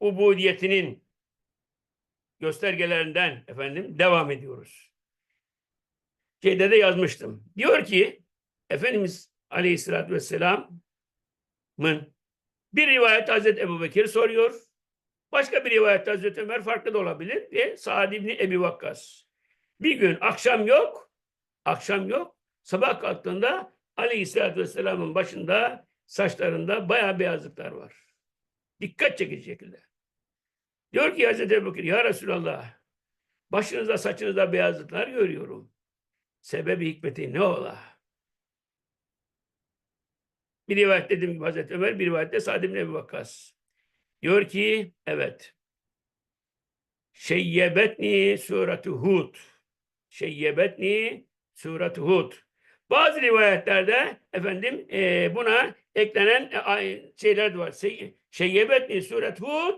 ubudiyetinin göstergelerinden efendim devam ediyoruz. Şeyde de yazmıştım. Diyor ki Efendimiz Aleyhisselatü Vesselam'ın bir rivayet Hazreti Ebu Bekir soruyor. Başka bir rivayet Hazreti Ömer farklı da olabilir. Ve Sa'd İbni Ebi Vakkas. Bir gün akşam yok. Akşam yok. Sabah kalktığında Aleyhisselatü Vesselam'ın başında saçlarında bayağı beyazlıklar var. Dikkat çekici şekilde. Diyor ki Hazreti Ebu Bekir, Ya Resulallah, başınızda saçınızda beyazlıklar görüyorum. Sebebi hikmeti ne ola? Bir rivayet dediğim gibi Hazreti Ömer, bir rivayette Sa'd ibn Ebu Vakkas. Diyor ki, evet. Şeyyebetni suratu Hud. Şeyyebetni suratu Hud. Bazı rivayetlerde efendim e, buna eklenen e, şeyler de var. Şey- Şeyyebetni suret Hud